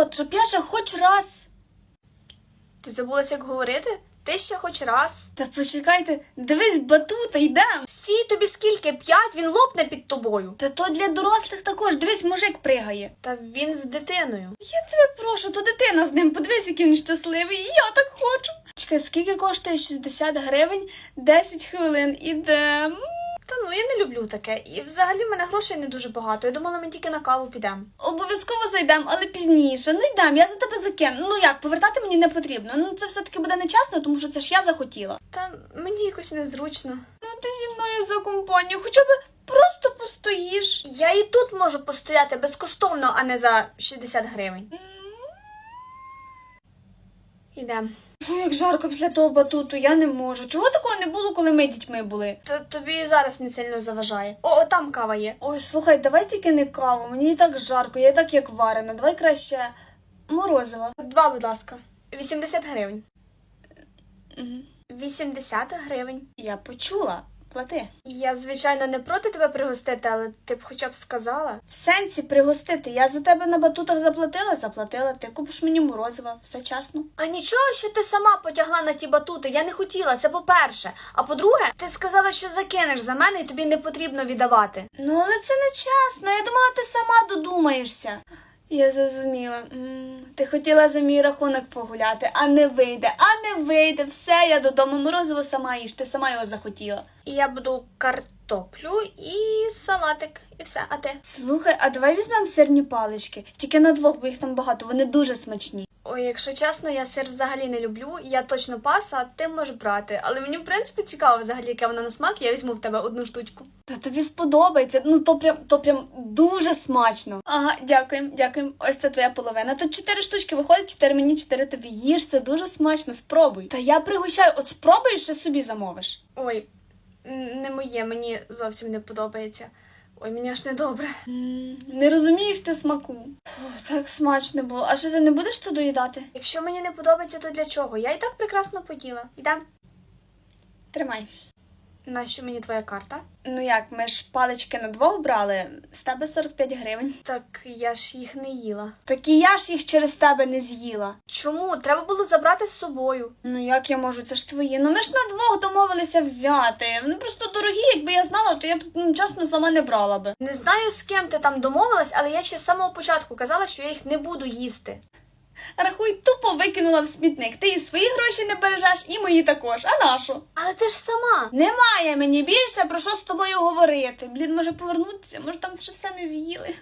От, щоб я ще хоч раз. Ти забулася, як говорити? Ти ще хоч раз. Та почекайте, дивись, батута, йдем. Стій тобі скільки? П'ять, він лопне під тобою. Та то для дорослих також, дивись, мужик пригає. Та він з дитиною. Я тебе прошу, то дитина з ним, подивись, який він щасливий, і я так хочу. Чекай, скільки коштує 60 гривень, 10 хвилин, ідем. Та ну я не люблю таке. І взагалі в мене грошей не дуже багато. Я думала, ми тільки на каву підемо. Обов'язково зайдем, але пізніше. Ну йдем, я за тебе закину. Ну як, повертати мені не потрібно. Ну це все-таки буде нечесно, тому що це ж я захотіла. Та мені якось незручно. Ну ти зі мною за компанію, хоча б просто постоїш. Я і тут можу постояти безкоштовно, а не за 60 гривень. Ідем. Фу, як жарко після того батуту, я не можу. Чого такого не було, коли ми дітьми були? Та тобі зараз не сильно заважає. О, там кава є. Ой, слухай, давай тільки не каву, мені і так жарко, я і так як варена. Давай краще морозиво. Два, будь ласка. 80 гривень. Мгм. 80 гривень. Я почула. Плати. Я, звичайно, не проти тебе пригостити, але ти б хоча б сказала. В сенсі пригостити. Я за тебе на батутах заплатила, заплатила. Ти купиш мені морозива, все чесно. А нічого, що ти сама потягла на ті батути. Я не хотіла, це по-перше. А по-друге, ти сказала, що закинеш за мене і тобі не потрібно віддавати. Ну, але це не чесно. Я думала, ти сама додумаєшся. Я зрозуміла. М, Ти хотіла за мій рахунок погуляти, а не вийде, а не вийде. Все, я додому морозиво сама їж, ти сама його захотіла. І я буду картоплю і салатик, і все, а ти? Слухай, а давай візьмемо сирні палички. Тільки на двох, бо їх там багато, вони дуже смачні. Ой, якщо чесно, я сир взагалі не люблю. Я точно пас, а ти можеш брати. Але мені в принципі цікаво взагалі, яке воно на смак. Я візьму в тебе одну штучку. Та тобі сподобається. Ну то прям то прям дуже смачно. Ага, дякуємо, дякуємо. Ось це твоя половина. Тут чотири штучки виходить, чотири мені, чотири тобі. Їж, це дуже смачно. Спробуй. Та я пригощаю, от спробуй, ще собі замовиш. Ой, не моє, мені зовсім не подобається. Ой, мені аж недобре. Не розумієш ти смаку. Фу, так смачно було. А що ти не будеш то доїдати? Якщо мені не подобається, то для чого? Я і так прекрасно поділа. Ідем. Тримай. Нащо мені твоя карта? Ну як, ми ж палички на двох брали, з тебе 45 гривень. Так я ж їх не їла. Так і я ж їх через тебе не з'їла. Чому? Треба було забрати з собою. Ну як я можу, це ж твої. Ну ми ж на двох домовилися взяти. Вони просто дорогі, якби я знала, то я б м, чесно сама не брала би. Не знаю, з ким ти там домовилась, але я ще з самого початку казала, що я їх не буду їсти. Рахуй, тупо викинула в смітник. Ти і свої гроші не бережеш, і мої також. А нашу? Але ти ж сама. Немає мені більше про що з тобою говорити. Блін, може повернутися, може там ще все не з'їли.